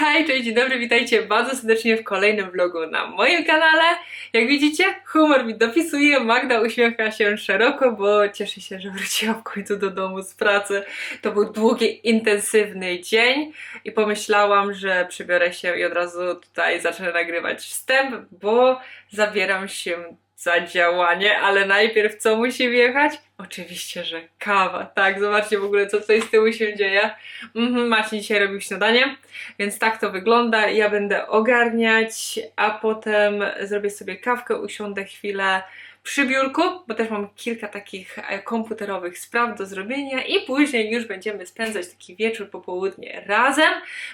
Hej, cześć, dzień dobry, witajcie bardzo serdecznie w kolejnym vlogu na moim kanale. Jak widzicie, humor mi dopisuje, Magda uśmiecha się szeroko, bo cieszy się, że wróciła w końcu do domu z pracy. To był długi, intensywny dzień i pomyślałam, że przybiorę się i od razu tutaj zacznę nagrywać wstęp, bo zabieram się za działanie, ale najpierw co musi wjechać? Oczywiście, że kawa. Tak, zobaczcie w ogóle, co tutaj z tyłu się dzieje. Mhm, Marcin dzisiaj robił śniadanie, więc tak to wygląda. Ja będę ogarniać, a potem zrobię sobie kawkę, usiądę chwilę przy biurku, bo też mam kilka takich e, komputerowych spraw do zrobienia i później już będziemy spędzać taki wieczór, popołudnie razem.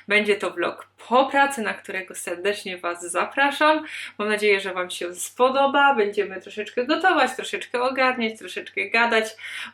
Będzie to vlog po pracy, na którego serdecznie Was zapraszam. Mam nadzieję, że Wam się spodoba. Będziemy troszeczkę gotować, troszeczkę ogarniać, troszeczkę gadać.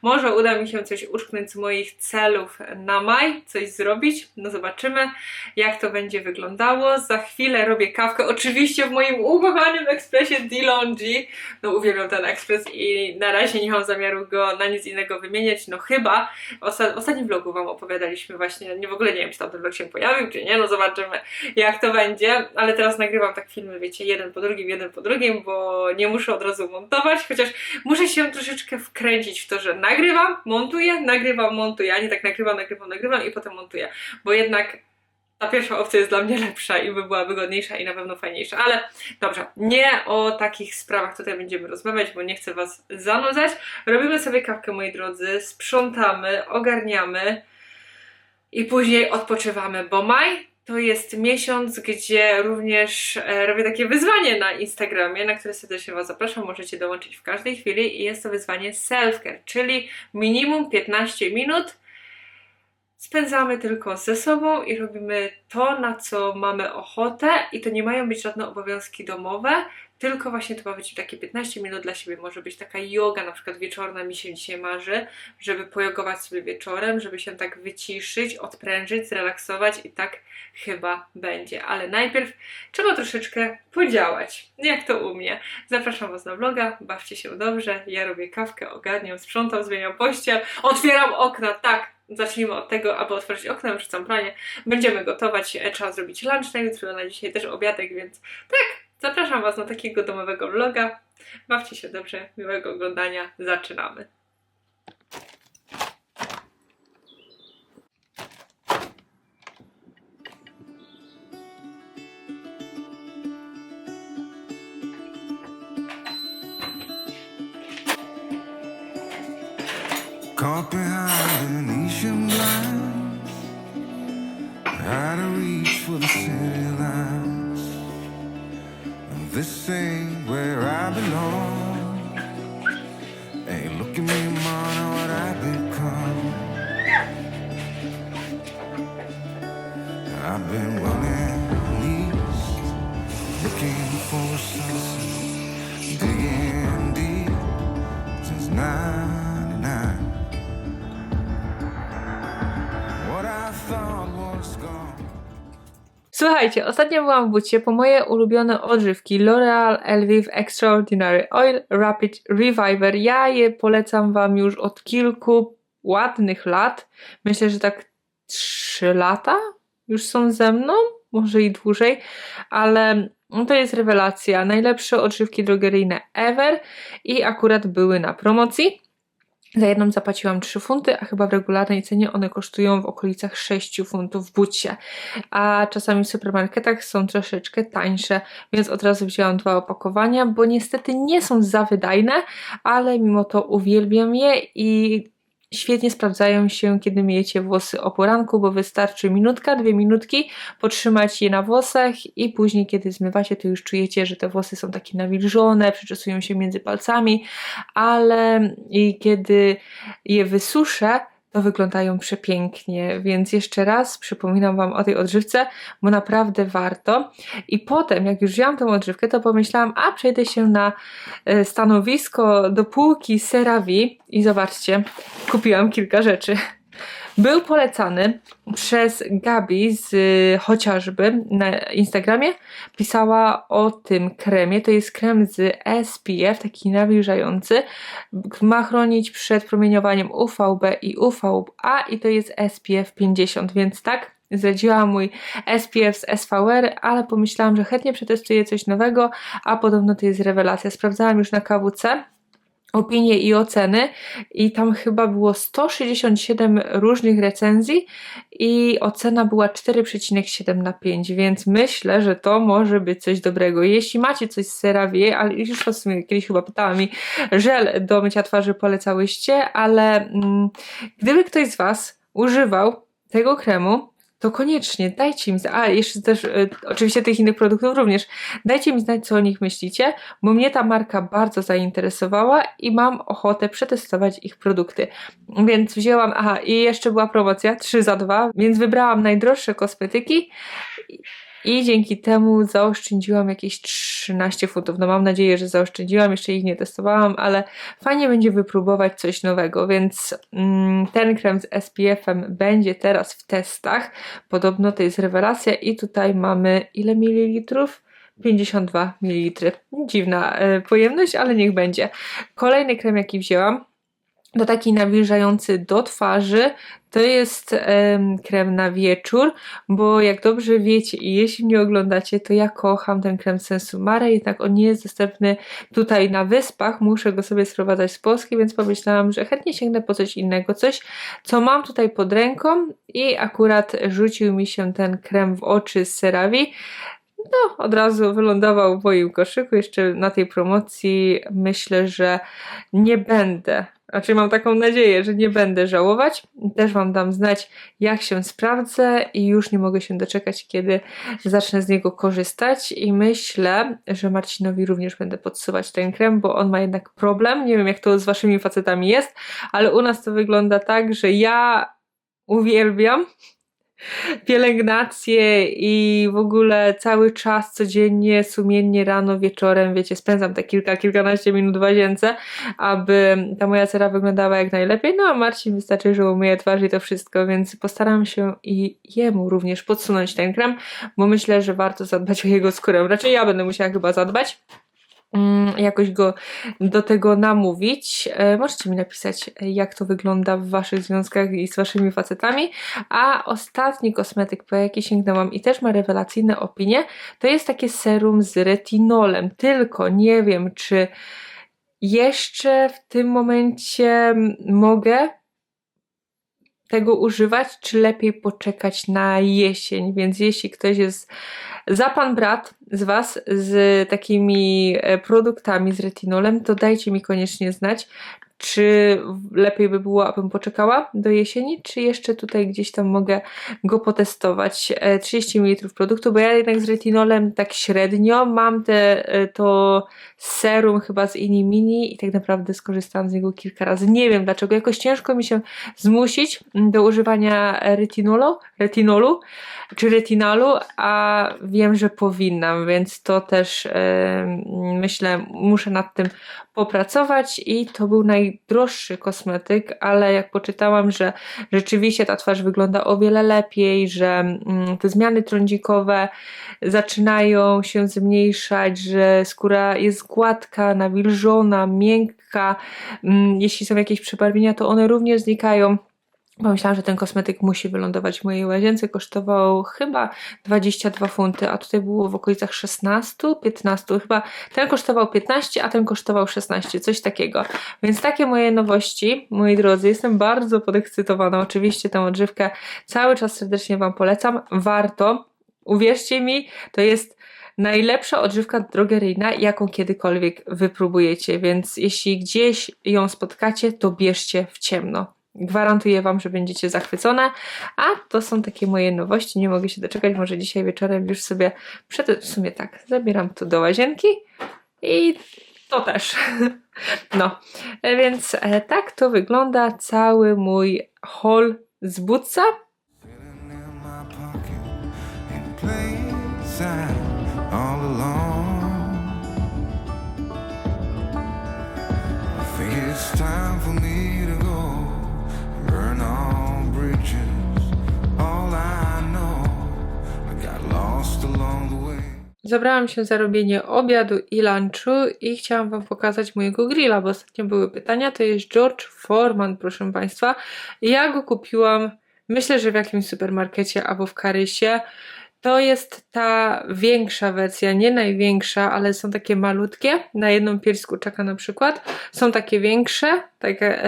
Może uda mi się coś uszknąć z moich celów na maj, coś zrobić. No zobaczymy, jak to będzie wyglądało. Za chwilę robię kawkę, oczywiście w moim ukochanym ekspresie DeLonghi. No uwielbiam ten ekspres i na razie nie mam zamiaru go na nic innego wymieniać, no chyba w osta- w ostatnim vlogu Wam opowiadaliśmy właśnie, nie w ogóle nie wiem, czy tam ten vlog się pojawił, czy nie, no zobaczymy jak to będzie, ale teraz nagrywam tak filmy, wiecie, jeden po drugim, jeden po drugim, bo nie muszę od razu montować, chociaż muszę się troszeczkę wkręcić w to, że nagrywam, montuję, nagrywam, montuję, a nie tak nagrywam, nagrywam, nagrywam i potem montuję, bo jednak ta pierwsza opcja jest dla mnie lepsza i by była wygodniejsza i na pewno fajniejsza. Ale dobrze, nie o takich sprawach tutaj będziemy rozmawiać, bo nie chcę Was zanudzać. Robimy sobie kawkę, moi drodzy, sprzątamy, ogarniamy i później odpoczywamy, bo maj to jest miesiąc, gdzie również e, robię takie wyzwanie na Instagramie, na które serdecznie Was zapraszam. Możecie dołączyć w każdej chwili i jest to wyzwanie self-care, czyli minimum 15 minut spędzamy tylko ze sobą i robimy to, na co mamy ochotę, i to nie mają być żadne obowiązki domowe, tylko właśnie to ma być takie 15 minut dla siebie. Może być taka yoga, na przykład wieczorna mi się dzisiaj marzy, żeby pojogować sobie wieczorem, żeby się tak wyciszyć, odprężyć, zrelaksować i tak chyba będzie. Ale najpierw trzeba troszeczkę podziałać, jak to u mnie. Zapraszam Was na vloga, bawcie się dobrze, ja robię kawkę, ogarniam, sprzątam, zmieniam pościel, otwieram okna, tak, zacznijmy od tego, aby otworzyć okno, wrzucam pranie, będziemy gotować, e, trzeba zrobić lunch na jutro, na dzisiaj też obiadek, więc tak, zapraszam Was na takiego domowego vloga, bawcie się dobrze, miłego oglądania, zaczynamy. Venetian blinds, out of reach for the city lights. This ain't Słuchajcie, ostatnio byłam w bucie po moje ulubione odżywki L'Oreal Elvive Extraordinary Oil Rapid Reviver. Ja je polecam Wam już od kilku ładnych lat. Myślę, że tak 3 lata już są ze mną, może i dłużej, ale to jest rewelacja. Najlepsze odżywki drogeryjne ever i akurat były na promocji. Za jedną zapłaciłam 3 funty, a chyba w regularnej cenie one kosztują w okolicach 6 funtów w bucie. A czasami w supermarketach są troszeczkę tańsze, więc od razu wzięłam dwa opakowania, bo niestety nie są za wydajne, ale mimo to uwielbiam je i świetnie sprawdzają się, kiedy myjecie włosy o poranku, bo wystarczy minutka, dwie minutki, potrzymać je na włosach i później, kiedy zmywacie, to już czujecie, że te włosy są takie nawilżone, przyczesują się między palcami, ale kiedy je wysuszę, to wyglądają przepięknie, więc jeszcze raz przypominam Wam o tej odżywce, bo naprawdę warto. I potem, jak już wzięłam tą odżywkę, to pomyślałam, a przejdę się na e, stanowisko do półki CeraVe i zobaczcie, kupiłam kilka rzeczy. Był polecany przez Gabi z y, chociażby na Instagramie. Pisała o tym kremie. To jest krem z SPF, taki nawilżający. Ma chronić przed promieniowaniem UVB i UVA i to jest SPF 50, więc tak, zdradziłam mój SPF z SVR, ale pomyślałam, że chętnie przetestuję coś nowego, a podobno to jest rewelacja. Sprawdzałam już na KWC opinie i oceny i tam chyba było 167 różnych recenzji i ocena była 4,7 na 5, więc myślę, że to może być coś dobrego. Jeśli macie coś z CeraVe, ale już was kiedyś chyba pytała mi, żel do mycia twarzy polecałyście, ale mm, gdyby ktoś z was używał tego kremu, to koniecznie dajcie mi znać, a jeszcze też y, oczywiście tych innych produktów również, dajcie mi znać, co o nich myślicie, bo mnie ta marka bardzo zainteresowała i mam ochotę przetestować ich produkty. Więc wzięłam, aha, i jeszcze była promocja 3 za 2, więc wybrałam najdroższe kosmetyki i, dzięki temu zaoszczędziłam jakieś 13 funtów. No mam nadzieję, że zaoszczędziłam, jeszcze ich nie testowałam, ale fajnie będzie wypróbować coś nowego, więc mm, ten krem z SPF-em będzie teraz w testach. Podobno to jest rewelacja i tutaj mamy ile mililitrów? 52 ml. Dziwna e, pojemność, ale niech będzie. Kolejny krem, jaki wzięłam, to taki nawilżający do twarzy. To jest em, krem na wieczór, bo jak dobrze wiecie i jeśli mnie oglądacie, to ja kocham ten krem Sensumare, jednak on nie jest dostępny tutaj na wyspach, muszę go sobie sprowadzać z Polski, więc pomyślałam, że chętnie sięgnę po coś innego, coś co mam tutaj pod ręką i akurat rzucił mi się ten krem w oczy z CeraVe. No, od razu wylądował w moim koszyku. Jeszcze na tej promocji myślę, że nie będę, znaczy mam taką nadzieję, że nie będę żałować. Też Wam dam znać, jak się sprawdzę i już nie mogę się doczekać, kiedy zacznę z niego korzystać i myślę, że Marcinowi również będę podsuwać ten krem, bo on ma jednak problem. Nie wiem, jak to z Waszymi facetami jest, ale u nas to wygląda tak, że ja uwielbiam pielęgnację i w ogóle cały czas codziennie, sumiennie, rano, wieczorem, wiecie, spędzam te kilka, kilkanaście minut w łazience, aby ta moja cera wyglądała jak najlepiej. No a Marcin wystarczy, że umyje twarz i to wszystko, więc postaram się i jemu również podsunąć ten krem, bo myślę, że warto zadbać o jego skórę. Raczej ja będę musiała chyba zadbać jakoś go do tego namówić. E, Możecie mi napisać, jak to wygląda w waszych związkach i z waszymi facetami. A ostatni kosmetyk, po jaki sięgnęłam i też ma rewelacyjne opinie, to jest takie serum z retinolem. Tylko nie wiem, czy jeszcze w tym momencie mm, mogę tego używać, czy lepiej poczekać na jesień. Więc jeśli ktoś jest za pan brat z Was z takimi e, produktami z retinolem, to dajcie mi koniecznie znać, czy lepiej by było, abym poczekała do jesieni, czy jeszcze tutaj gdzieś tam mogę go potestować. E, 30 ml produktu, bo ja jednak z retinolem tak średnio mam te, e, to serum chyba z Ini Mini i tak naprawdę skorzystałam z niego kilka razy. Nie wiem dlaczego, jakoś ciężko mi się zmusić do używania retinolu, retinolu czy retinalu, a wiem, że powinnam, więc to też e, myślę, muszę nad tym popracować i to był najdroższy kosmetyk, ale jak poczytałam, że rzeczywiście ta twarz wygląda o wiele lepiej, że mm, te zmiany trądzikowe zaczynają się zmniejszać, że skóra jest gładka, nawilżona, miękka, mm, jeśli są jakieś przebarwienia, to one również znikają. Pomyślałam, że ten kosmetyk musi wylądować w mojej łazience. Kosztował chyba 22 funty, a tutaj było w okolicach 16, 15. Chyba ten kosztował 15, a ten kosztował 16, coś takiego. Więc takie moje nowości, moi drodzy. Jestem bardzo podekscytowana. Oczywiście tę odżywkę cały czas serdecznie Wam polecam. Warto. Uwierzcie mi, to jest najlepsza odżywka drogeryjna, jaką kiedykolwiek wypróbujecie, więc jeśli gdzieś ją spotkacie, to bierzcie w ciemno. Gwarantuję Wam, że będziecie zachwycone. A to są takie moje nowości. Nie mogę się doczekać. Może dzisiaj wieczorem już sobie przed... W sumie tak, zabieram to do łazienki i to też. No, więc e, tak to wygląda cały mój haul z sight all. Zabrałam się za robienie obiadu i lunchu i chciałam Wam pokazać mojego grilla, bo ostatnio były pytania. To jest George Foreman, proszę Państwa. Ja go kupiłam Myślę, że w jakimś supermarkecie albo w Karysie. To jest ta większa wersja, nie największa, ale są takie malutkie, na jedną pierś kurczaka na przykład. Są takie większe, takie,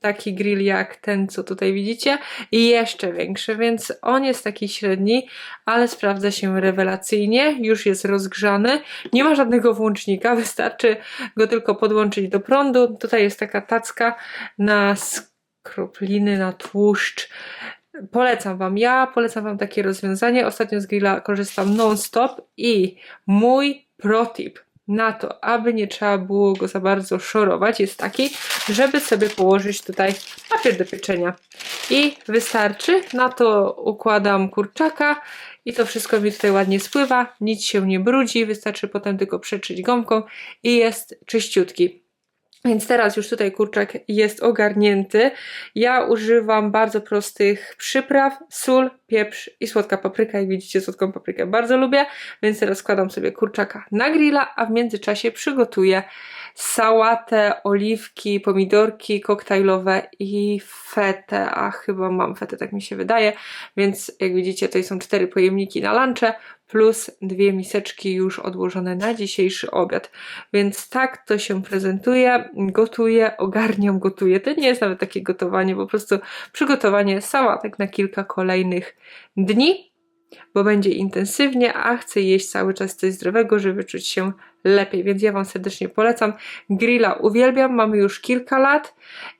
taki grill jak ten, co tutaj widzicie, i jeszcze większe, więc on jest taki średni, ale sprawdza się rewelacyjnie, już jest rozgrzany. Nie ma żadnego włącznika, wystarczy go tylko podłączyć do prądu. Tutaj jest taka tacka na skropliny, na tłuszcz. Polecam Wam, ja polecam Wam takie rozwiązanie. Ostatnio z grilla korzystam non-stop i mój protip na to, aby nie trzeba było go za bardzo szorować, jest taki, żeby sobie położyć tutaj papier do pieczenia. I wystarczy, na to układam kurczaka i to wszystko mi tutaj ładnie spływa, nic się nie brudzi, wystarczy potem tylko przeczyć gąbką i jest czyściutki. Więc teraz już tutaj kurczak jest ogarnięty. Ja używam bardzo prostych przypraw, sól, pieprz i słodka papryka. Jak widzicie, słodką paprykę bardzo lubię, więc teraz składam sobie kurczaka na grilla, a w międzyczasie przygotuję sałatę, oliwki, pomidorki koktajlowe i fetę, a chyba mam fetę, tak mi się wydaje, więc jak widzicie, tutaj są cztery pojemniki na lunche, plus dwie miseczki już odłożone na dzisiejszy obiad. Więc tak to się prezentuje, gotuję, ogarniam, gotuję. To nie jest nawet takie gotowanie, po prostu przygotowanie sałatek na kilka kolejnych dni, bo będzie intensywnie, a chcę jeść cały czas coś zdrowego, żeby czuć się lepiej, więc ja Wam serdecznie polecam. Grilla uwielbiam, mamy już kilka lat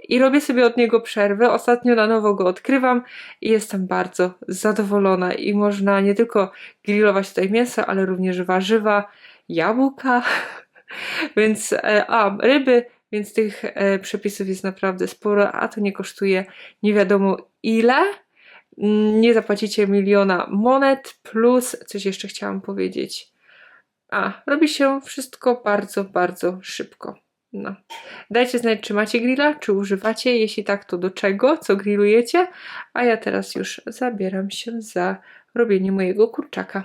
i robię sobie od niego przerwę. Ostatnio na nowo go odkrywam i jestem bardzo zadowolona i można nie tylko grillować tutaj mięso, ale również warzywa, jabłka, więc e, a, ryby, więc tych e, przepisów jest naprawdę sporo, a to nie kosztuje nie wiadomo ile. Mm, Nie zapłacicie miliona monet, plus coś jeszcze chciałam powiedzieć. A, robi się wszystko bardzo, bardzo szybko. No. Dajcie znać, czy macie grilla, czy używacie. Jeśli tak, to do czego, co grillujecie. A ja teraz już zabieram się za robienie mojego kurczaka.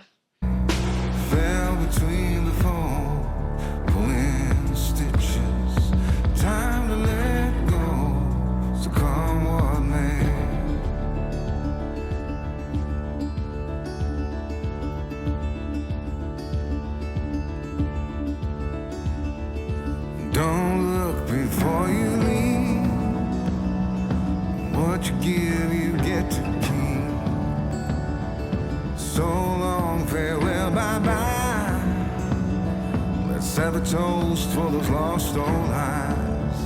A toast for those lost old eyes.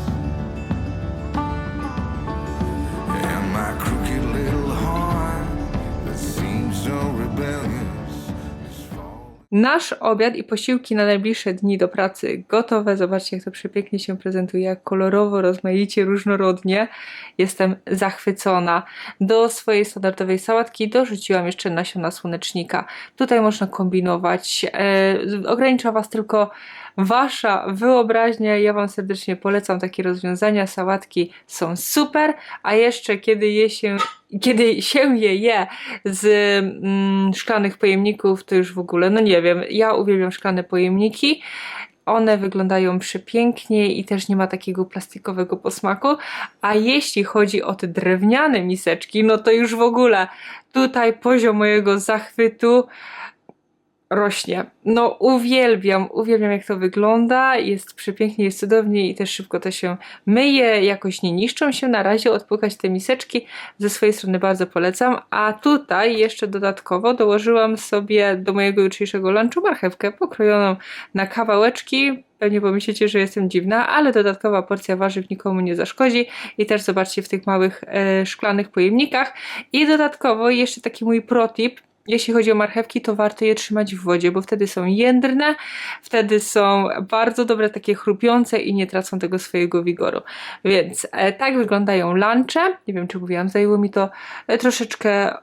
And my crooked little heart that seems so rebellious. Nasz obiad i posiłki na najbliższe dni do pracy gotowe. Zobaczcie, jak to przepięknie się prezentuje, jak kolorowo, rozmaicie, różnorodnie. Jestem zachwycona. Do swojej standardowej sałatki dorzuciłam jeszcze nasiona słonecznika. Tutaj można kombinować. E, ogranicza Was tylko Wasza wyobraźnia. Ja Wam serdecznie polecam takie rozwiązania. Sałatki są super, a jeszcze kiedy je się, kiedy się je je z mm, szklanych pojemników, to już w ogóle, no nie wiem, ja uwielbiam szklane pojemniki. One wyglądają przepięknie i też nie ma takiego plastikowego posmaku. A jeśli chodzi o te drewniane miseczki, no to już w ogóle tutaj poziom mojego zachwytu rośnie. No uwielbiam, uwielbiam jak to wygląda, jest przepięknie, jest cudownie i też szybko to się myje, jakoś nie niszczą się. Na razie odpłukać te miseczki ze swojej strony bardzo polecam, a tutaj jeszcze dodatkowo dołożyłam sobie do mojego jutrzejszego lunchu marchewkę pokrojoną na kawałeczki. Pewnie pomyślicie, że jestem dziwna, ale dodatkowa porcja warzyw nikomu nie zaszkodzi i też zobaczcie w tych małych e, szklanych pojemnikach. I dodatkowo jeszcze taki mój protip, jeśli chodzi o marchewki, to warto je trzymać w wodzie, bo wtedy są jędrne, wtedy są bardzo dobre, takie chrupiące i nie tracą tego swojego wigoru. Więc e, tak wyglądają lunche. Nie wiem, czy mówiłam, zajęło mi to e, troszeczkę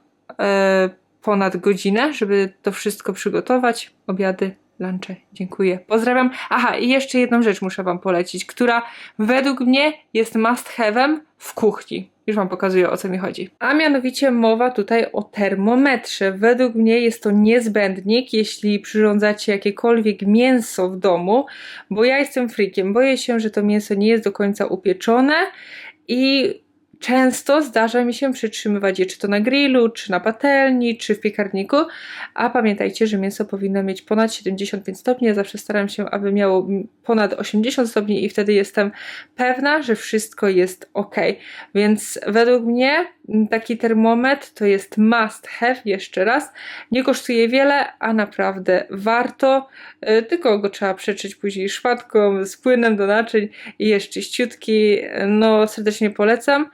e, ponad godzinę, żeby to wszystko przygotować. Obiady, lunche. Dziękuję. Pozdrawiam. Aha, i jeszcze jedną rzecz muszę Wam polecić, która według mnie jest must have'em w kuchni. Już Wam pokazuję o co mi chodzi. A mianowicie mowa tutaj o termometrze. Według mnie jest to niezbędnik, jeśli przyrządzacie jakiekolwiek mięso w domu, bo ja jestem freakiem. Boję się, że to mięso nie jest do końca upieczone i często zdarza mi się przytrzymywać je czy to na grillu, czy na patelni, czy w piekarniku, a pamiętajcie, że mięso powinno mieć ponad 75 stopni. Ja zawsze staram się, aby miało ponad 80 stopni i wtedy jestem pewna, że wszystko jest ok. Więc według mnie taki termometr to jest must have, jeszcze raz. Nie kosztuje wiele, a naprawdę warto, y, tylko go trzeba przeczyć później szmatką z płynem do naczyń i jest czyściutki. No, serdecznie polecam.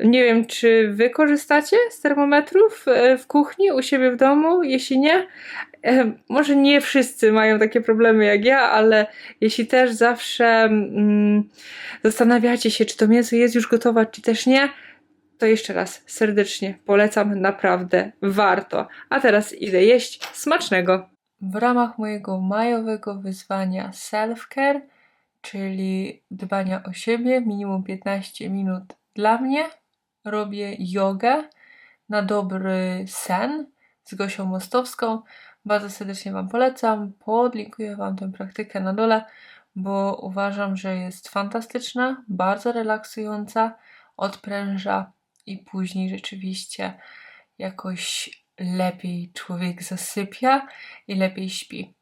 Nie wiem, czy wy korzystacie z termometrów y, w kuchni, u siebie w domu? Jeśli nie, e, może nie wszyscy mają takie problemy jak ja, ale jeśli też zawsze mm, zastanawiacie się, czy to mięso jest już gotowe, czy też nie, to jeszcze raz serdecznie polecam, naprawdę warto. A teraz idę jeść smacznego. W ramach mojego majowego wyzwania self-care, czyli dbania o siebie, minimum 15 minut dla mnie, robię jogę na dobry sen z Gosią Mostowską. Bardzo serdecznie Wam polecam. Podlinkuję Wam tę praktykę na dole, bo uważam, że jest fantastyczna, bardzo relaksująca, odpręża i później rzeczywiście jakoś lepiej człowiek zasypia i lepiej śpi.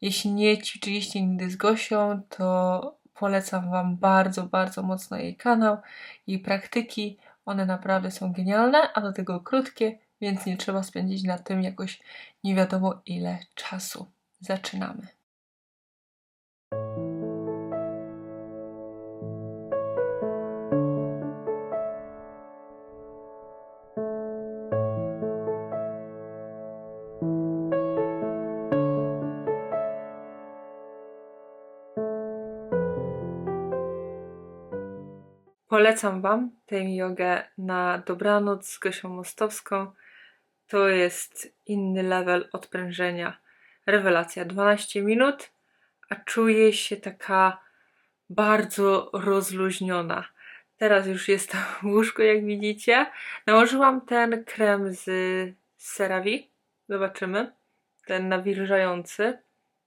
Jeśli nie ćwiczyliście nigdy z Gosią, to polecam Wam bardzo, bardzo mocno jej kanał, jej praktyki. One naprawdę są genialne, a do tego krótkie, więc nie trzeba spędzić na tym jakoś nie wiadomo ile czasu. Zaczynamy. Polecam Wam tę jogę na dobranoc z Gosią Mostowską. To jest inny level odprężenia. Rewelacja. 12 minut, a czuję się taka bardzo rozluźniona. Teraz już jestem w łóżku, jak widzicie. Nałożyłam ten krem z CeraVe. Zobaczymy. Ten nawilżający.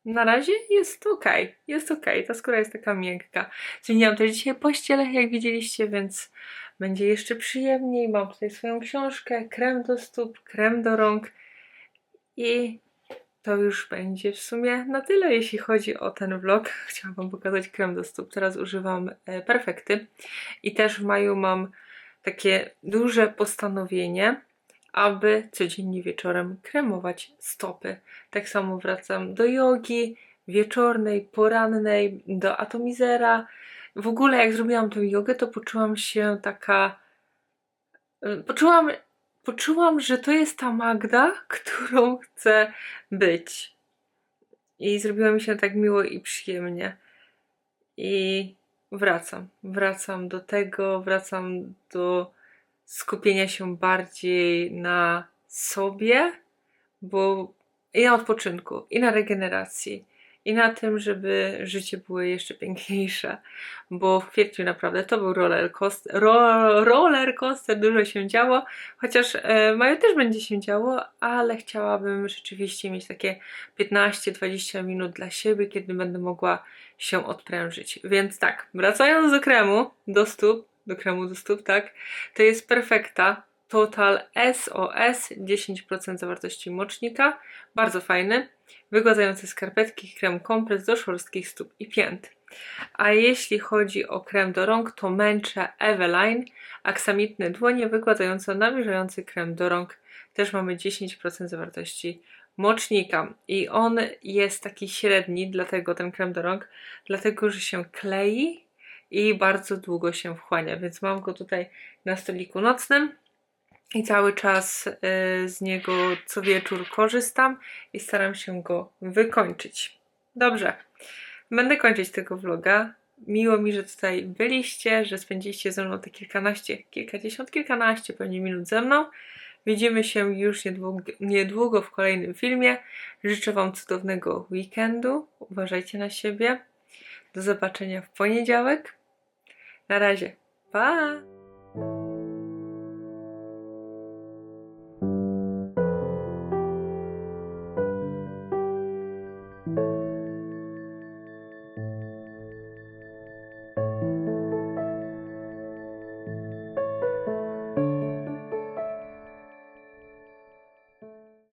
Na razie jest ok, jest ok. Ta skóra jest taka miękka. Zmieniłam też dzisiaj pościel, jak widzieliście, więc będzie jeszcze przyjemniej. Mam tutaj swoją książkę, krem do stóp, krem do rąk i to już będzie w sumie na tyle, jeśli chodzi o ten vlog. Chciałam Wam pokazać krem do stóp. Teraz używam e, perfekty i też w maju mam takie duże postanowienie, aby codziennie wieczorem kremować stopy. Tak samo wracam do jogi wieczornej, porannej, do atomizera. W ogóle jak zrobiłam tę jogę, to poczułam się taka. y, Poczułam, poczułam, że to jest ta Magda, którą chcę być. I zrobiło mi się tak miło i przyjemnie. I wracam. Wracam do tego, wracam do skupienia się bardziej na sobie, bo i na odpoczynku, i na regeneracji, i na tym, żeby życie było jeszcze piękniejsze, bo w kwietniu naprawdę to był roller coaster, ro, roller coaster dużo się działo, chociaż e, w maju też będzie się działo, ale chciałabym rzeczywiście mieć takie 15-20 minut dla siebie, kiedy będę mogła się odprężyć. Więc tak, wracając do kremu, do stóp, do kremu do stóp, tak, to jest Perfekta Total SOS, 10% zawartości mocznika, bardzo fajny, wygładzający skarpetki, krem kompres do szorstkich stóp i pięt. A jeśli chodzi o krem do rąk, to męczę Eveline, aksamitne dłonie wygładzająco nawilżający krem do rąk. Też mamy 10% zawartości mocznika. I on jest taki średni, dlatego ten krem do rąk, dlatego że się klei i bardzo długo się wchłania, więc mam go tutaj na stoliku nocnym i cały czas y, z niego co wieczór korzystam i staram się go wykończyć. Dobrze, będę kończyć tego vloga. Miło mi, że tutaj byliście, że spędziliście ze mną te kilkanaście, kilkadziesiąt, kilkanaście pewnie minut ze mną. Widzimy się już niedługo, niedługo w kolejnym filmie. Życzę Wam cudownego weekendu. Uważajcie na siebie. Do zobaczenia w poniedziałek. Na razie. Pa!